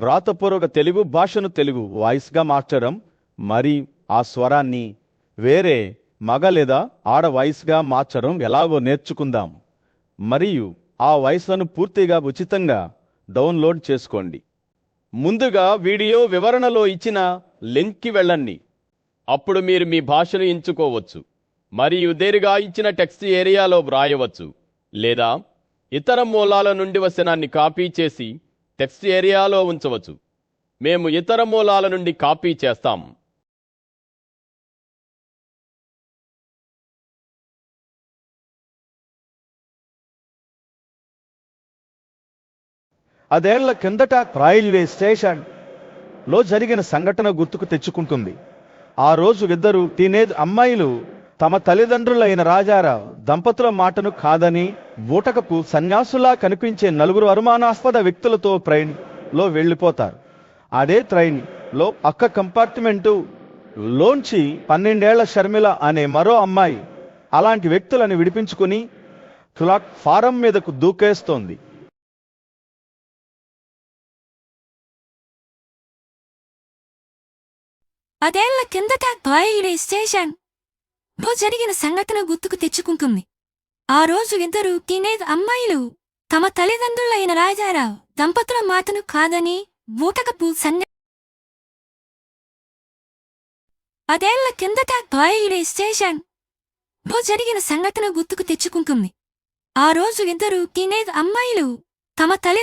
వ్రాతపూర్వక తెలుగు భాషను తెలుగు వాయిస్గా మార్చడం మరి ఆ స్వరాన్ని వేరే మగ లేదా ఆడ వాయిస్గా మార్చడం ఎలాగో నేర్చుకుందాం. మరియు ఆ వయసును పూర్తిగా ఉచితంగా డౌన్లోడ్ చేసుకోండి. ముందుగా వీడియో వివరణలో ఇచ్చిన లింక్కి వెళ్ళండి. అప్పుడు మీరు మీ భాషను ఎంచుకోవచ్చు. మరియు దేరుగా ఇచ్చిన టెక్స్ట్ ఏరియాలో వ్రాయవచ్చు. లేదా ఇతర మూలాల నుండి వచనాన్ని కాపీ చేసి టెక్స్ట్ ఏరియాలో ఉంచవచ్చు. మేము ఇతర మూలాల నుండి కాపీ చేస్తాం. అదేళ్ళ కిందట రైల్వే స్టేషన్లో జరిగిన సంఘటన గుర్తుకు తెచ్చుకుంటుంది. ఆ రోజు ఇద్దరు టీనేజ్ అమ్మాయిలు తమ తల్లిదండ్రులైన రాజారావు దంపతుల మాటను కాదని బూటకపు సన్యాసులా కనిపించే నలుగురు అనుమానాస్పద వ్యక్తులతో ట్రైన్లో వెళ్ళిపోతారు. అదే ట్రైన్లో పక్క కంపార్ట్మెంటు లోంచి పన్నెండేళ్ళ షర్మిల అనే మరో అమ్మాయి అలాంటి వ్యక్తులను విడిపించుకుని ప్లాట్ఫారం మీదకు దూకేస్తోంది. అదేళ్ళ కిందట స్టేషన్. లో జరిగిన సంఘటన గుర్తుకు తెచ్చుకుంటుంది. ఆ రోజు ఇద్దరు టీనేజ్ అమ్మాయిలు తమ తల్లిదండ్రులైన రాజారావు దంపతుల మాటను కాదని బూటకపు సన్య అదేళ్ళ కిందట రైల్వే స్టేషన్. లో జరిగిన సంఘటన గుర్తుకు తెచ్చుకుంటుంది. ఆ రోజు ఇద్దరు టీనేజ్ అమ్మాయిలు తమ తల్లి